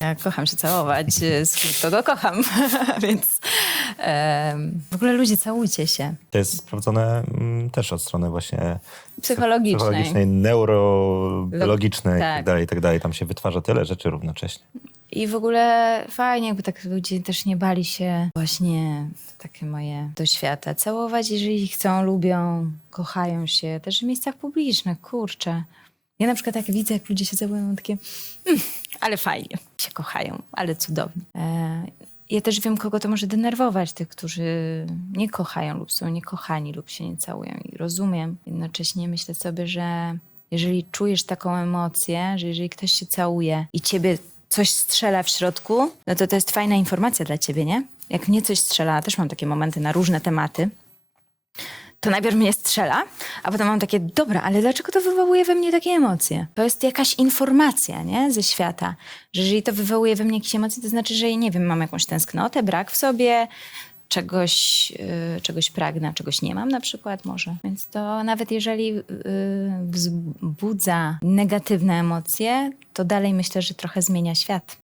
Ja kocham się całować, e, z kogo kocham, więc em, w ogóle ludzie całujcie się. To jest sprawdzone mm, też od strony właśnie Psychologicznej. psychologicznej, neurobiologicznej i tak. tak dalej, tak dalej. Tam się wytwarza tyle rzeczy równocześnie. I w ogóle fajnie, jakby tak ludzie też nie bali się właśnie takie moje do świata całować, jeżeli chcą, lubią, kochają się, też w miejscach publicznych, kurczę. Ja na przykład tak widzę, jak ludzie się całują, takie, mm, ale fajnie, się kochają, ale cudownie. E, ja też wiem, kogo to może denerwować, tych, którzy nie kochają lub są niekochani lub się nie całują i rozumiem. Jednocześnie myślę sobie, że jeżeli czujesz taką emocję, że jeżeli ktoś się całuje i ciebie coś strzela w środku, no to to jest fajna informacja dla ciebie, nie? Jak mnie coś strzela, też mam takie momenty na różne tematy, to najpierw mnie strzela, a potem mam takie, dobra, ale dlaczego to wywołuje we mnie takie emocje? To jest jakaś informacja, nie? Ze świata. Że jeżeli to wywołuje we mnie jakieś emocje, to znaczy, że, nie wiem, mam jakąś tęsknotę, brak w sobie, czegoś, yy, czegoś pragnę, czegoś nie mam na przykład może. Więc to nawet jeżeli yy, wzbudza negatywne emocje, to dalej myślę, że trochę zmienia świat.